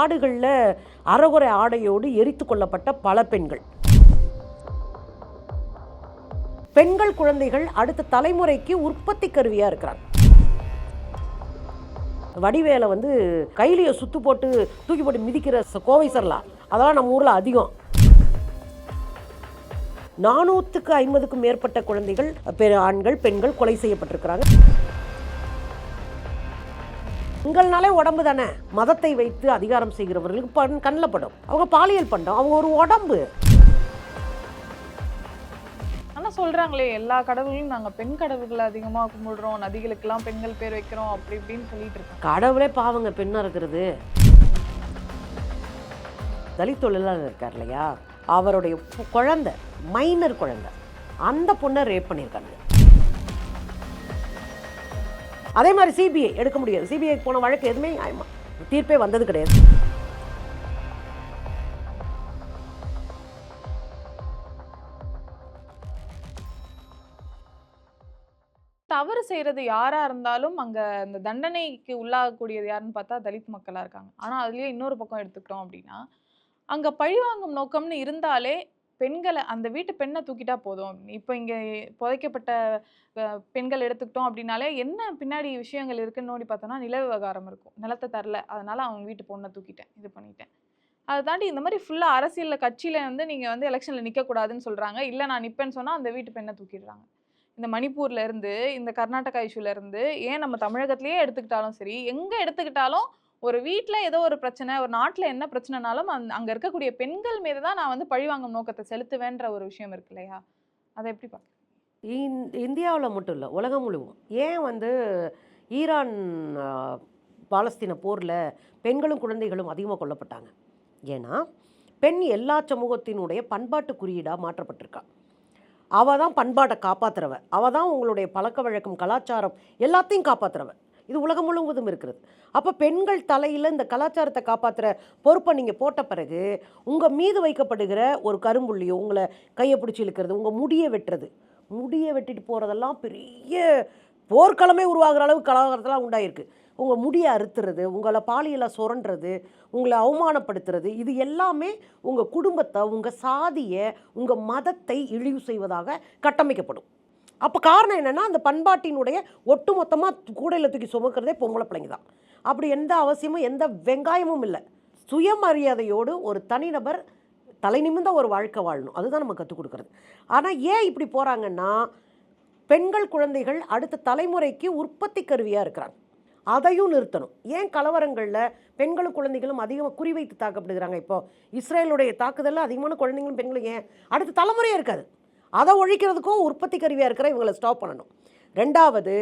காடுகளில் அறகுறை ஆடையோடு எரித்து கொள்ளப்பட்ட பல பெண்கள். பெண்கள் குழந்தைகள் அடுத்த தலைமுறைக்கு உற்பத்தி கருவியாக இருக்கிறாங்க. வடிவேலை வந்து கையிலேயே சுத்து போட்டு தூக்கி போட்டு மிதிக்கிற கோவை சரலா அதெல்லாம் நம்ம ஊரில் அதிகம். நானூற்றுக்கு ஐம்பதுக்கும் மேற்பட்ட குழந்தைகள் ஆண்கள் பெண்கள் கொலை செய்யப்பட்டிருக்கிறாங்க. உங்கள்னாலே உடம்பு தானே? மதத்தை வைத்து அதிகாரம் செய்கிறவர்களுக்கு பண் கண்ணில் படும். அவங்க பாலியல் பண்டம். அவங்க ஒரு உடம்பு. ஆனா சொல்றாங்களே எல்லா கடவுளையும் நாங்க பெண் கடவுள்களை அதிகமா கும்பிடுறோம். நதிகளுக்கெல்லாம் பெண்கள் பேர் வைக்கிறோம். அப்படி இப்படின்னு சொல்லிட்டு இருக்காங்க. கடவுளே பாவங்க பெண்ணா இருக்கிறது. தலித் தொழிலாளர் இருக்கார் இல்லையா? அவருடைய குழந்தை மைனர் குழந்தை. அந்த பொண்ணை ரேப் பண்ணியிருக்காங்க. அதே மாதிரி சிபிஐ எடுக்க முடியாது. சிபிஐ போன வழக்கு எதுவுமே தீர்ப்பே வந்தது கிடையாது. தவறு செய்கிறது யாராக இருந்தாலும் அங்கே அந்த தண்டனைக்கு உள்ளாகக்கூடியது யாருன்னு பார்த்தா தலித் மக்களாக இருக்காங்க. ஆனால் அதுலேயே இன்னொரு பக்கம் எடுத்துக்கிட்டோம் அப்படின்னா அங்கே பழிவாங்கும் நோக்கம்னு இருந்தாலே பெண்களை அந்த வீட்டு பெண்ணை தூக்கிட்டா போதும். இப்போ இங்கே புதைக்கப்பட்ட பெண்கள் எடுத்துக்கிட்டோம் அப்படின்னாலே என்ன பின்னாடி விஷயங்கள் இருக்குன்னு நோடி பார்த்தோம்னா நில விவகாரம் இருக்கும். நிலத்தை தரல. அதனால் அவங்க வீட்டு பொண்ணை தூக்கிட்டேன். இது பண்ணிட்டேன். அதை தாண்டி இந்த மாதிரி ஃபுல்லாக அரசியலில் கட்சியில் வந்து நீங்கள் வந்து எலெக்ஷனில் நிற்கக்கூடாதுன்னு சொல்கிறாங்க இல்லை நான் நிற்பேன்னு சொன்னால் அந்த வீட்டு பெண்ணை தூக்கிடுறாங்க. இந்த மணிப்பூர்ல இருந்து இந்த கர்நாடகா இஷ்யூலேருந்து ஏன் நம்ம தமிழகத்திலேயே எடுத்துக்கிட்டாலும் சரி எங்கே எடுத்துக்கிட்டாலும் ஒரு வீட்டில் ஏதோ ஒரு பிரச்சனை ஒரு நாட்டில் என்ன பிரச்சனைனாலும் அந் அங்கே இருக்கக்கூடிய பெண்கள் மீது தான் நான் வந்து பழிவாங்கும் நோக்கத்தை செலுத்துவேன்ற ஒரு விஷயம் இருக்கு இல்லையா? அதை எப்படி பார்க்க இந்தியாவில் மட்டும் இல்லை உலகம் முழுவதும். ஏன் வந்து ஈரான் பாலஸ்தீன போரில் பெண்களும் குழந்தைகளும் அதிகமாக கொல்லப்பட்டாங்க? ஏன்னா பெண் எல்லா சமூகத்தினுடைய பண்பாட்டு குறியீடாக மாற்றப்பட்டிருக்கா. அவள் தான் பண்பாட்டை காப்பாற்றுறவ அவள் தான் உங்களுடைய பழக்க வழக்கம் கலாச்சாரம் எல்லாத்தையும் காப்பாற்றுறவ இது உலகம் முழுவதும் இருக்கிறது. அப்போ பெண்கள் தலையில் இந்த கலாச்சாரத்தை காப்பாற்றுற பொறுப்பை நீங்கள் போட்ட பிறகு உங்கள் மீது வைக்கப்படுகிற ஒரு கரும்புள்ளியோ உங்களை கையை பிடிச்சி இழுக்கிறது உங்கள் முடியை வெட்டுறது முடியை வெட்டிட்டு போகிறதெல்லாம் பெரிய போர்க்களமே உருவாகிற அளவுக்கு கலாச்சாரத்தெல்லாம் உண்டாயிருக்கு. உங்கள் முடியை அறுத்துறது உங்களை பாலியலை சுரண்டுறது உங்களை அவமானப்படுத்துறது இது எல்லாமே உங்கள் குடும்பத்தை உங்கள் சாதியை உங்கள் மதத்தை இழிவு செய்வதாக கட்டமைக்கப்படும். அப்போ காரணம் என்னென்னா அந்த பண்பாட்டினுடைய ஒட்டுமொத்தமாக கூடையில் தூக்கி சுமக்கிறதே பொம்பளை பிள்ளைங்க தான். அப்படி எந்த அவசியமும் எந்த வெங்காயமும் இல்லை. சுயமரியாதையோடு ஒரு தனிநபர் தலை நிமிர்ந்த ஒரு வாழ்க்கை வாழணும். அதுதான் நம்ம கற்றுக் கொடுக்குறது. ஆனால் ஏன் இப்படி போகிறாங்கன்னா பெண்கள் குழந்தைகள் அடுத்த தலைமுறைக்கு உற்பத்தி கருவியாக இருக்கிறாங்க. அதையும் நிறுத்தணும். ஏன் கலவரங்களில் பெண்களும் குழந்தைகளும் அதிகமாக குறிவைத்து தாக்கப்படுகிறாங்க? இப்போ இஸ்ரேலுடைய தாக்குதலில் அதிகமான குழந்தைங்களும் பெண்களும் ஏன்? அடுத்த தலைமுறையே இருக்காது. அதை ஒழிக்கிறதுக்கும் உற்பத்தி கருவியாக இருக்கிற இவங்களை ஸ்டாப் பண்ணணும். ரெண்டாவது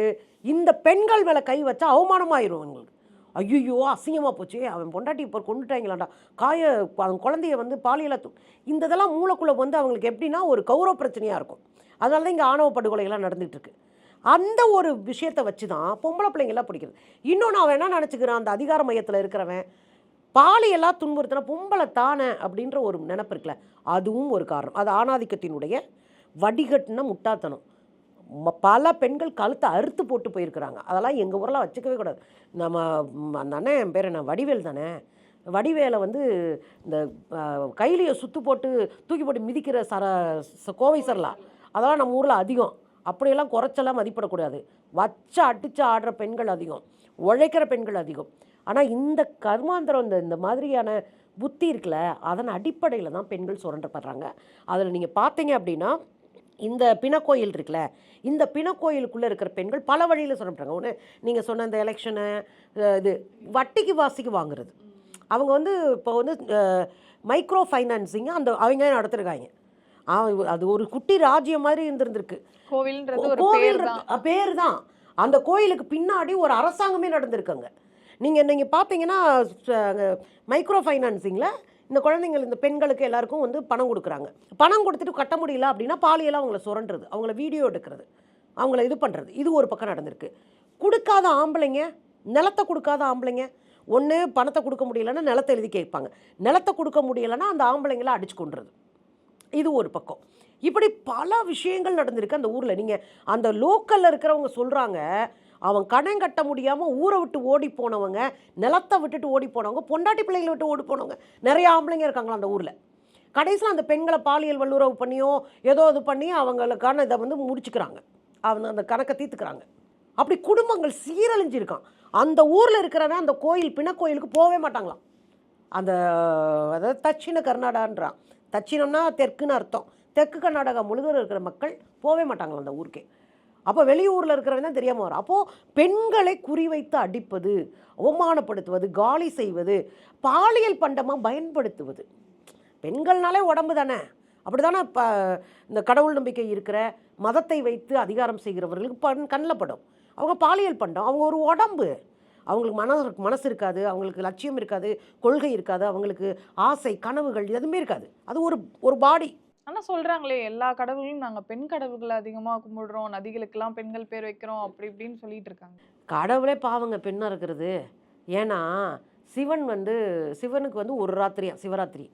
இந்த பெண்கள் மேலே கை வச்சா அவமானமாயிரும் இவங்களுக்கு. ஐயோ அசிங்கமாக போச்சு. அவன் பொண்டாட்டி இப்போ கொண்டுட்டாங்களாண்டா காய அவன் குழந்தைய வந்து பாலியல இந்த இதெல்லாம் மூளைக்குள்ளே வந்து அவங்களுக்கு எப்படின்னா ஒரு கௌரவ பிரச்சனையாக இருக்கும். அதனால தான் இங்கே ஆணவ படுகொலைகள்லாம் நடந்துகிட்ருக்கு. அந்த ஒரு விஷயத்தை வச்சு தான் பொம்பளை பிள்ளைங்கெல்லாம் பிடிக்கிறது இன்னொன்று அவன் என்ன நினச்சிக்கிறான்? அந்த அதிகார மையத்தில் இருக்கிறவன் பாலியெல்லாம் துன்புறுத்தினா பொம்பளை தானே அப்படின்ற ஒரு நினப்பு இருக்குல்ல. அதுவும் ஒரு காரணம். அது ஆணாதிக்கத்தினுடைய வடிகட்டின முட்டாத்தனம் ம- பல பெண்கள் கழுத்தை அறுத்து போட்டு போயிருக்கிறாங்க. அதெல்லாம் எங்கள் ஊரெலாம் வச்சுக்கவே கூடாது. நம்ம அந்த அண்ணன் என் பேர் என்ன? வடிவேல் தானே? வடிவேலை வந்து இந்த கையிலேயே சுற்று போட்டு தூக்கி போட்டு மிதிக்கிற சர ச- கோவை சரலா அதெல்லாம் நம்ம ஊரில் அதிகம். அப்படியெல்லாம் குறைச்செல்லாம் மதிப்பிடக்கூடாது. வச்சு அடித்து ஆடுற பெண்கள் அதிகம். உழைக்கிற பெண்கள் அதிகம். ஆனால் இந்த கர்மாந்திரம் இந்த இந்த மாதிரியான புத்தி இருக்குல்ல அதன் அடிப்படையில் தான் பெண்கள் சுரண்டப்படுறாங்க. அதில் நீங்கள் பார்த்தீங்க அப்படின்னா இந்த பிணக்கோயில் இருக்குல்ல இந்த பிணக்கோயிலுக்குள்ளே இருக்கிற பெண்கள் பல வழியில் சுரண்டுறாங்க ஒன்று நீங்கள் சொன்ன இந்த எலெக்ஷனு இது வட்டிக்கு வாசிக்கு வாங்குறது. அவங்க வந்து இப்போ வந்து மைக்ரோ ஃபைனான்சிங் அந்த அவங்க நடத்திருக்காங்க. அது ஒரு குட்டி ராஜ்யம் மாதிரி இருந்திருந்திருக்கு. கோவில்ன்றது ஒரு கோவில் பேர் தான். அந்த கோயிலுக்கு பின்னாடி ஒரு அரசாங்கமே நடந்திருக்குங்க. நீங்கள் நீங்கள் பார்த்தீங்கன்னா மைக்ரோ ஃபைனான்சிங்கில் இந்த குழந்தைங்கள் இந்த பெண்களுக்கு எல்லாருக்கும் வந்து பணம் கொடுக்குறாங்க. பணம் கொடுத்துட்டு கட்ட முடியல அப்படின்னா பாலியெல்லாம் அவங்கள சுரண்டுறது அவங்கள வீடியோ எடுக்கிறது அவங்கள இது பண்ணுறது இது ஒரு பக்கம் நடந்திருக்கு. கொடுக்காத ஆம்பளைங்க நிலத்தை கொடுக்காத ஆம்பளைங்க ஒன்று பணத்தை கொடுக்க முடியலன்னா நிலத்தை எழுதி கேட்பாங்க. நிலத்தை கொடுக்க முடியலைன்னா அந்த ஆம்பளைங்களை அடிச்சு கொண்டுறது இது ஒரு பக்கம். இப்படி பல விஷயங்கள் நடந்திருக்கு அந்த ஊரில். நீங்கள் அந்த லோக்கலில் இருக்கிறவங்க சொல்கிறாங்க அவன் கடன் கட்ட முடியாமல் ஊரை விட்டு ஓடி போனவங்க நிலத்தை விட்டுட்டு ஓடி போனவங்க பொண்டாட்டி பிள்ளைங்களை விட்டு ஓடி போனவங்க நிறையா ஆம்பளைங்க இருக்காங்களா அந்த ஊரில்? கடைசியில் அந்த பெண்களை பாலியல் வல்லுறவு பண்ணியோ ஏதோ இது பண்ணி அவங்களுக்கான இதை வந்து முடிச்சுக்கிறாங்க. அவங்க அந்த கணக்கை தீர்த்துக்கிறாங்க. அப்படி குடும்பங்கள் சீரழிஞ்சிருக்கான். அந்த ஊரில் இருக்கிறவன் அந்த கோயில் பிணக்கோயிலுக்கு போகவே மாட்டாங்களாம். அந்த அதாவது தட்சிண கர்நாடகான்றான். தட்சிணம்னா தெற்குன்னு அர்த்தம். தெற்கு கர்நாடகா முழுவதும் இருக்கிற மக்கள் போகவே மாட்டாங்களாம் அந்த ஊருக்கே. அப்போ வெளியூரில் இருக்கிறவன் தான் தெரியாமல் வரும் அப்போது பெண்களை குறிவைத்து அடிப்பது அவமானப்படுத்துவது காலி செய்வது பாலியல் பண்டமாக பயன்படுத்துவது. பெண்கள்னாலே உடம்பு தானே. அப்படி தானே இப்போ இந்த கடவுள் நம்பிக்கை இருக்கிற மதத்தை வைத்து அதிகாரம் செய்கிறவர்களுக்கு பண் கண்ணில் படும் அவங்க பாலியல் பண்டம். அவங்க ஒரு உடம்பு. அவங்களுக்கு மனசு மனசு இருக்காது. அவங்களுக்கு லட்சியம் இருக்காது. கொள்கை இருக்காது. அவங்களுக்கு ஆசை கனவுகள் எதுவுமே இருக்காது. அது ஒரு ஒரு பாடி. ஆனா சொல்றாங்களே எல்லா கடவுளையும் நாங்க பெண் கடவுள்களை அதிகமா கும்பிடுறோம் நதிகளுக்கெல்லாம் பெண்கள் பேர் வைக்கிறோம் அப்படி இப்படின்னு சொல்லிட்டு இருக்காங்க. கடவுளே பாவங்க பெண்ணாக இருக்கிறது. ஏன்னா சிவன் வந்து சிவனுக்கு வந்து ஒரு ராத்திரியா சிவராத்திரி.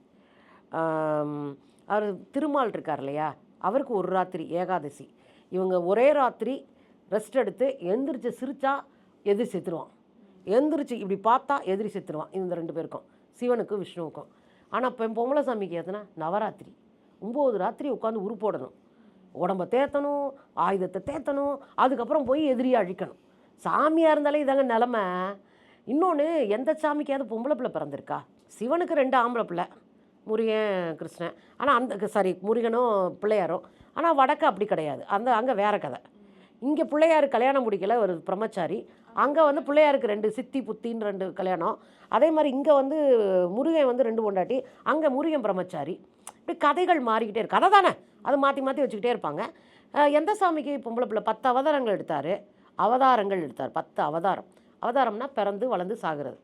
அவர் திருமால் இருக்கார் இல்லையா? அவருக்கு ஒரு ராத்திரி ஏகாதசி. இவங்க ஒரே ராத்திரி ரெஸ்ட் எடுத்து எந்திரிச்சு சிரிச்சா எதிரி செத்துருவான். எந்திரிச்சு இப்படி பார்த்தா எதிரி செத்துருவான் இந்த ரெண்டு பேருக்கும் சிவனுக்கும் விஷ்ணுவுக்கும். ஆனால் இப்போ பொம்பளை சாமிக்கு எதுனா நவராத்திரி. ஒம்பது ராத்திரி உட்காந்து உருப்போடணும் உடம்ப தேத்தணும் ஆயுதத்தை தேத்தணும் அதுக்கப்புறம் போய் எதிரியை அழிக்கணும். சாமியாக இருந்தாலே இதாங்க நிலமை. இன்னொன்று எந்த சாமிக்காவது பொம்பளை பிள்ளை பிறந்திருக்கா? சிவனுக்கு ரெண்டு ஆம்பளை பிள்ளை முருகன் கிருஷ்ணன். ஆனால் அந்த சாரி முருகனும் பிள்ளையாரும். ஆனால் வடக்கு அப்படி கிடையாது. அந்த அங்கே வேற கதை. இங்கே பிள்ளையார் கல்யாணம் முடிக்கல ஒரு பிரம்மச்சாரி. அங்கே வந்து பிள்ளையாருக்கு ரெண்டு சித்தி புத்தின்னு ரெண்டு கல்யாணம். அதே மாதிரி இங்கே வந்து முருகன் வந்து ரெண்டு பொண்டாட்டி. அங்கே முருகன் பிரம்மச்சாரி. இப்படி கதைகள் மாறிக்கிட்டே இருக்குது கதை தானே அது மாற்றி மாற்றி வச்சுக்கிட்டே இருப்பாங்க. எந்த சாமிக்கு பொம்பளை பிள்ளை பத்து அவதாரங்கள் எடுத்தார்? அவதாரங்கள் எடுத்தார். பத்து அவதாரம். அவதாரம்னா பிறந்து வளர்ந்து சாகிறது.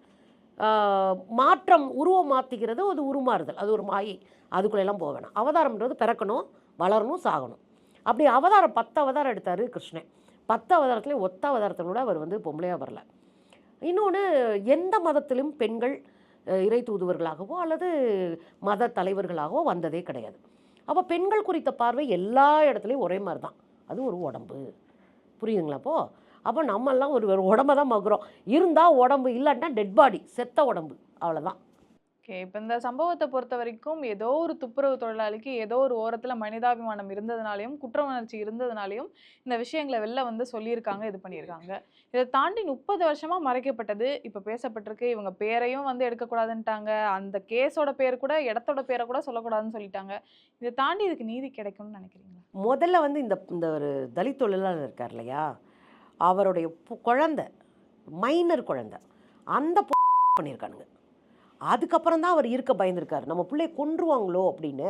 மாற்றம் உருவம் மாற்றிக்கிறது அது உருமாறுதல். அது ஒரு மாயை. அதுக்குள்ளெல்லாம் போக வேணாம். அவதாரம்ன்றது பிறக்கணும் வளரணும் சாகணும். அப்படி அவதாரம் பத்து அவதாரம் எடுத்தார் கிருஷ்ணன். பத்து அவதாரத்துலேயும் ஒத்த அவதாரத்தில் கூட அவர் வந்து பொம்பளையாக வரல. இன்னொன்று எந்த மதத்திலும் பெண்கள் இறை தூதுவர்களாகவோ அல்லது மத தலைவர்களாகவோ வந்ததே கிடையாது. அப்போ பெண்கள் குறித்த பார்வை எல்லா இடத்துலையும் ஒரே மாதிரி தான் அது ஒரு உடம்பு. புரியுதுங்களா அப்போ? அப்போ நம்மெல்லாம் ஒரு ஒரு உடம்ப தான் மகுறோம் இருந்தால் உடம்பு இல்லாட்டினா டெட் பாடி செத்த உடம்பு. அவ்வளோதான் ஓகே இப்போ இந்த சம்பவத்தை பொறுத்த வரைக்கும் ஏதோ ஒரு துப்புரவு தொழிலாளிக்கு ஏதோ ஒரு ஓரத்தில் மனிதாபிமானம் இருந்ததுனாலையும் குற்ற உணர்ச்சி இருந்ததுனாலையும் இந்த விஷயங்களை வெளில வந்து சொல்லியிருக்காங்க இது பண்ணியிருக்காங்க. இதை தாண்டி முப்பது வருஷமாக மறைக்கப்பட்டது. இப்போ பேசப்பட்டிருக்கு. இவங்க பேரையும் வந்து எடுக்கக்கூடாதுன்ட்டாங்க. அந்த கேஸோட பேர் கூட இடத்தோட பேரை கூட சொல்லக்கூடாதுன்னு சொல்லிட்டாங்க. இதை தாண்டி இதுக்கு நீதி கிடைக்கும்னு நினைக்கிறீங்களா? முதல்ல வந்து இந்த இந்த ஒரு தலித் தொழிலாளர் இருக்கார் இல்லையா? அவருடைய பு- மைனர் குழந்த. அந்த பண்ணியிருக்கானுங்க. அதுக்கப்புறம் தான் அவர் இருக்க பயந்துருக்காரு. நம்ம பிள்ளைய கொன்றுவாங்களோ அப்படின்னு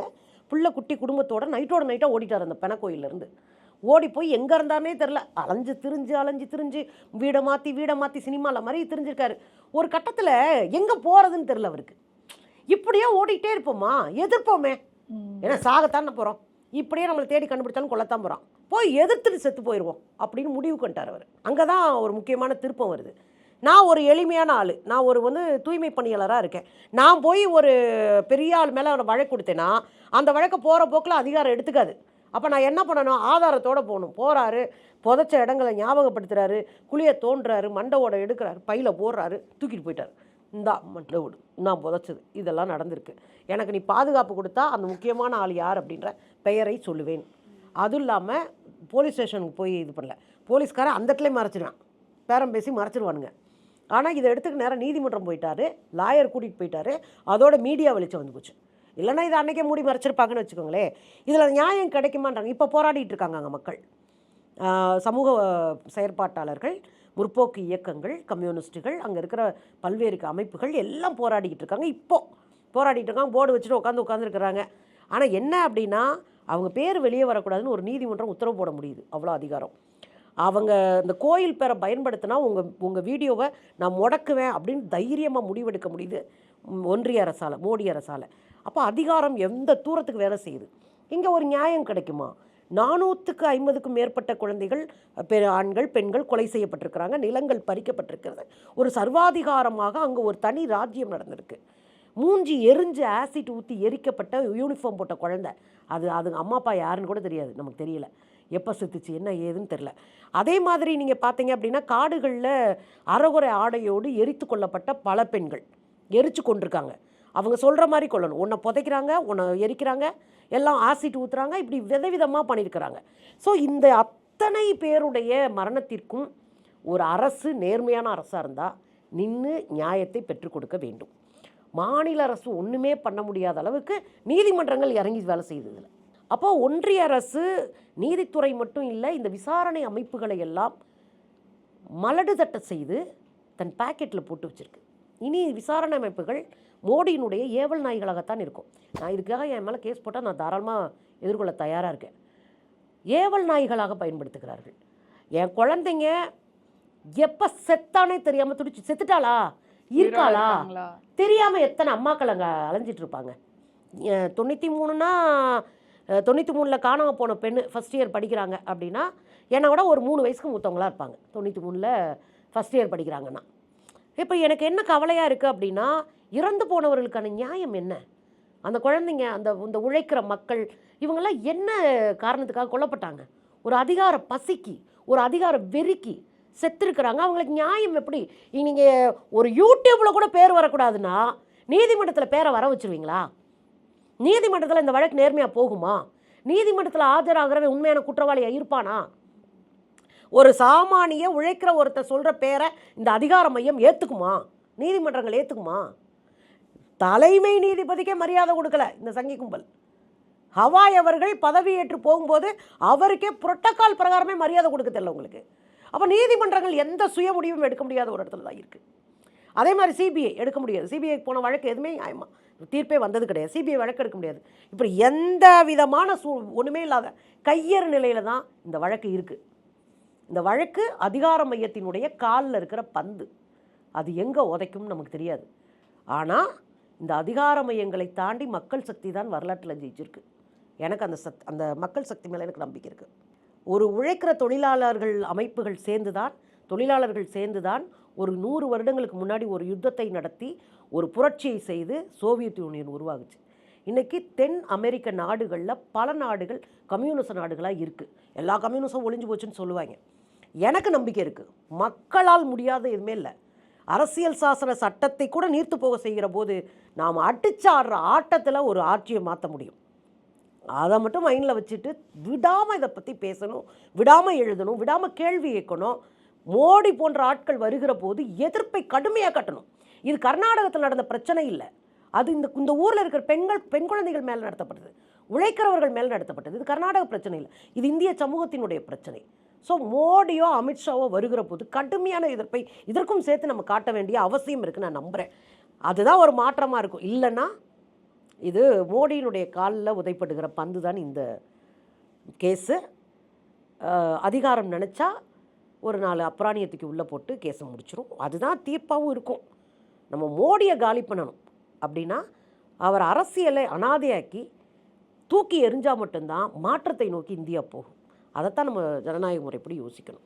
பிள்ளை குட்டி குடும்பத்தோட நைட்டோட நைட்டாக ஓடிட்டார் அந்த பெனக்கோயிலேருந்து. ஓடி போய் எங்கே இருந்தாருனே தெரில அலைஞ்சு திரிஞ்சு அலைஞ்சு திரிஞ்சு வீடை மாற்றி வீடை மாற்றி சினிமாவில் மாதிரி திரிஞ்சிருக்காரு. ஒரு கட்டத்தில் எங்கே போகிறதுன்னு தெரில அவருக்கு. இப்படியே ஓடிட்டே இருப்போமா? எதிர்ப்போமே. ஏன்னா சாகத்தானே போகிறோம் இப்படியே நம்மளை தேடி கண்டுபிடிச்சாலும் கொல்லத்தான் போகிறோம் போய் எதிர்த்துட்டு செத்து போயிடுவோம் அப்படின்னு முடிவு பண்ணிட்டார் அவர். அங்கே தான் ஒரு முக்கியமான திருப்பம் வருது. நான் ஒரு எளிமையான ஆள். நான் ஒரு வந்து தூய்மை பணியாளராக இருக்கேன். நான் போய் ஒரு பெரிய ஆள் மேலே அவனை வழக்கு கொடுத்தேன்னா அந்த வழக்கை போகிற போக்கில் அதிகாரம் எடுத்துக்காது. அப்போ நான் என்ன பண்ணணும்? ஆதாரத்தோடு போகணும். போகிறாரு புதைச்ச இடங்களை ஞாபகப்படுத்துறாரு குழியை தோன்றாரு மண்டவோட எடுக்கிறாரு பையில் போடுறாரு தூக்கிட்டு போயிட்டார். இந்தா மண்டை விடு நான் புதைச்சது. இதெல்லாம் நடந்திருக்கு. எனக்கு நீ பாதுகாப்பு கொடுத்தா அந்த முக்கியமான ஆள் யார் அப்படின்ற பெயரை சொல்லுவேன். அதுவும் இல்லாமல் போலீஸ் ஸ்டேஷனுக்கு போய் இது பண்ணல. போலீஸ்காரன் அந்த இடத்துல மறைச்சிடுவான் பேரம் பேசி மறைச்சிருவானுங்க. ஆனால் இதை எடுத்துக்க நேரம் நீதிமன்றம் போயிட்டாரு லாயர் கூட்டிகிட்டு போயிட்டாரு அதோட மீடியா வெளிச்சம் வந்து போச்சு. இல்லைன்னா இதை அன்னைக்கே மூடி மறைச்சிருப்பாங்கன்னு வச்சுக்கோங்களேன். இதில் நியாயம் கிடைக்குமான்றாங்க. இப்போ போராடிட்டு இருக்காங்க அங்கே மக்கள். சமூக செயற்பாட்டாளர்கள் முற்போக்கு இயக்கங்கள் கம்யூனிஸ்ட்டுகள் அங்கே இருக்கிற பல்வேறு அமைப்புகள் எல்லாம் போராடிக்கிட்டு இருக்காங்க. இப்போது போராடிட்டு இருக்காங்க. போர்டு வச்சுட்டு உட்காந்து உட்காந்துருக்குறாங்க ஆனால் என்ன அப்படின்னா அவங்க பேர் வெளியே வரக்கூடாதுன்னு ஒரு நீதிமன்றம் உத்தரவு போட முடியுது. அவ்வளோ அதிகாரம். அவங்க இந்த கோயில் பேரை பயன்படுத்தினா உங்கள் உங்கள் வீடியோவை நான் முடக்குவேன் அப்படின்னு தைரியமாக முடிவெடுக்க முடியுது ஒன்றிய அரசால் மோடி அரசால். அப்போ அதிகாரம் எந்த தூரத்துக்கு வேலை செய்யுது? இங்கே ஒரு நியாயம் கிடைக்குமா? நானூற்றுக்கு ஐம்பதுக்கும் மேற்பட்ட குழந்தைகள் பெ ஆண்கள் பெண்கள் கொலை செய்யப்பட்டிருக்கிறாங்க நிலங்கள் பறிக்கப்பட்டிருக்கிறது. ஒரு சர்வாதிகாரமாக அங்கே ஒரு தனி ராஜ்யம் நடந்திருக்கு. மூஞ்சி எரிஞ்சு ஆசிட் ஊற்றி எரிக்கப்பட்ட யூனிஃபார்ம் போட்ட குழந்தை. அது அது அம்மா அப்பா யாருன்னு கூட தெரியாது நமக்கு தெரியல. எப்போ செத்துச்சு என்ன ஏதுன்னு தெரில. அதே மாதிரி நீங்கள் பார்த்தீங்க அப்படின்னா காடுகளில் அறகுறை ஆடையோடு எரித்து கொள்ளப்பட்ட பல பெண்கள் எரித்து கொண்டிருக்காங்க அவங்க சொல்கிற மாதிரி கொள்ளணும் உன்னை புதைக்கிறாங்க உன்னை எரிக்கிறாங்க எல்லாம் ஆசிட் ஊற்றுறாங்க இப்படி விதவிதமாக பண்ணியிருக்கிறாங்க. ஸோ இந்த அத்தனை பேருடைய மரணத்திற்கும் ஒரு அரசு நேர்மையான அரசாக இருந்தால் நின்று நியாயத்தை பெற்றுக் கொடுக்க வேண்டும். மாநில அரசு ஒன்றுமே பண்ண முடியாத அளவுக்கு நீதிமன்றங்கள் இறங்கி வேலை செய்ததில்லை. அப்போ ஒன்றிய அரசு நீதித்துறை மட்டும் இல்லை இந்த விசாரணை அமைப்புகளை எல்லாம் மலடு தட்ட செய்து தன் பாக்கெட்டில் போட்டு வச்சிருக்கு. இனி விசாரணை அமைப்புகள் மோடியினுடைய ஏவல் நாய்களாகத்தான் இருக்கும். நான் இதுக்காக என் மேலே கேஸ் போட்டால் நான் தாராளமாக எதிர்கொள்ள தயாராக இருக்கேன். ஏவல் நாய்களாக பயன்படுத்துகிறார்கள். என் குழந்தைங்க எப்போ செத்தானே தெரியாமல் துடிச்சு செத்துட்டாளா? இருக்காளா? தெரியாமல் எத்தனை அம்மாக்கள் அங்கே அலைஞ்சிட்டு இருப்பாங்க. தொண்ணூற்றி மூணுனா தொண்ணூற்றி மூணில் காணாமல் போன பெண்ணு ஃபஸ்ட் இயர் படிக்கிறாங்க அப்படின்னா என்னை விட ஒரு மூணு வயசுக்கு மூத்தவங்களாக இருப்பாங்க. தொண்ணூற்றி மூணில் ஃபஸ்ட் இயர் படிக்கிறாங்கன்னா. இப்போ எனக்கு என்ன கவலையாக இருக்குது அப்படின்னா இறந்து போனவர்களுக்கான நியாயம் என்ன? அந்த குழந்தைங்க அந்த இந்த உழைக்கிற மக்கள் இவங்கெல்லாம் என்ன காரணத்துக்காக கொல்லப்பட்டாங்க? ஒரு அதிகார பசிக்கு ஒரு அதிகார வெறிக்கு செத்துருக்குறாங்க. அவங்களுக்கு நியாயம் எப்படி? நீங்கள் ஒரு யூடியூப்பில் கூட பேர் வரக்கூடாதுன்னா நீதிமன்றத்தில் பேரை வர வச்சுருவீங்களா? நீதிமன்றத்தில் இந்த வழக்கு நேர்மையாக போகுமா? நீதிமன்றத்தில் ஆஜராகிறவன் உண்மையான குற்றவாளியாக இருப்பானா? ஒரு சாமானிய உழைக்கிற ஒருத்தர் சொல்கிற பேரை இந்த அதிகார மையம் ஏற்றுக்குமா நீதிமன்றங்கள் ஏற்றுக்குமா தலைமை நீதிபதிக்கே மரியாதை கொடுக்கல இந்த சங்கி கும்பல். ஹவாய் அவர்கள் பதவியேற்று போகும்போது அவருக்கே புரோட்டோகால் பிரகாரமே மரியாதை கொடுக்க தெரியல உங்களுக்கு. அப்போ நீதிமன்றங்கள் எந்த சுய முடிவும் எடுக்க முடியாத ஒரு இடத்துல தான் இருக்குது அதே மாதிரி சிபிஐ எடுக்க முடியாது. சிபிஐ போன வழக்கு எதுவுமே நியாயமா தீர்ப்பே வந்தது கிடையாது. சிபிஐ வழக்கு எடுக்க முடியாது. இப்படி எந்த விதமான சூ ஒன்றுமே இல்லாத கையறு நிலையில் தான் இந்த வழக்கு இருக்குது இந்த வழக்கு அதிகார மையத்தினுடைய காலில் இருக்கிற பந்து. அது எங்கே உதைக்கும்னு நமக்கு தெரியாது. ஆனால் இந்த அதிகார மையங்களை தாண்டி மக்கள் சக்தி தான் வரலாற்றில் ஜெயிச்சிருக்கு. எனக்கு அந்த சத் அந்த மக்கள் சக்தி மேலே எனக்கு நம்பிக்கை இருக்குது ஒரு உழைக்கிற தொழிலாளர்கள் அமைப்புகள் சேர்ந்து தான் தொழிலாளர்கள் சேர்ந்து தான் ஒரு நூறு வருடங்களுக்கு முன்னாடி ஒரு யுத்தத்தை நடத்தி ஒரு புரட்சியை செய்து சோவியத் யூனியன் உருவாகுச்சு. இன்றைக்கி தென் அமெரிக்க நாடுகளில் பல நாடுகள் கம்யூனிச நாடுகளாக இருக்குது எல்லா கம்யூனிசம் ஒளிஞ்சு போச்சுன்னு சொல்லுவாங்க. எனக்கு நம்பிக்கை இருக்குது மக்களால் முடியாத எதுவுமே இல்லை. அரசியல் சாசன சட்டத்தை கூட நீர்த்து போக செய்கிற போது நாம் அடிச்சு ஆடுற ஆட்டத்தில் ஒரு ஆட்சியை மாற்ற முடியும். அதை மட்டும் மைண்டில் வச்சுட்டு விடாமல் இதை பற்றி பேசணும் விடாமல் எழுதணும் விடாமல் கேள்வி கேட்கணும் மோடி போன்ற ஆட்கள் வருகிற போது எதிர்ப்பை கடுமையாக கட்டணும். இது கர்நாடகத்தில் நடந்த பிரச்சனை இல்லை. அது இந்த இந்த ஊரில் இருக்கிற பெண்கள் பெண் குழந்தைகள் மேலே நடத்தப்பட்டது. உழைக்கிறவர்கள் மேலே நடத்தப்பட்டது. இது கர்நாடக பிரச்சனை இல்லை. இது இந்திய சமூகத்தினுடைய பிரச்சனை. ஸோ மோடியோ அமித்ஷாவோ வருகிற போது கடுமையான எதிர்ப்பை இதற்கும் சேர்த்து நம்ம காட்ட வேண்டிய அவசியம் இருக்குன்னு நான் நம்புகிறேன் அதுதான் ஒரு மாற்றமாக இருக்கும். இல்லைன்னா இது மோடியினுடைய காலில் உதைப்படுகிற பந்து தான் இந்த கேஸு. அதிகாரம் நினச்சா ஒரு நாலு அப்ராணியத்துக்கு உள்ளே போட்டு கேஸை முடிச்சிடும் அதுதான் தீர்ப்பாகவும் இருக்கும். நம்ம மோடியை காலி பண்ணணும். அப்படின்னா அவர் அரசியலை அனாதையாக்கி தூக்கி எறிஞ்சால் மட்டும்தான் மாற்றத்தை நோக்கி இந்தியா போகும். அதைத்தான் நம்ம ஜனநாயக முறைப்படி யோசிக்கணும்.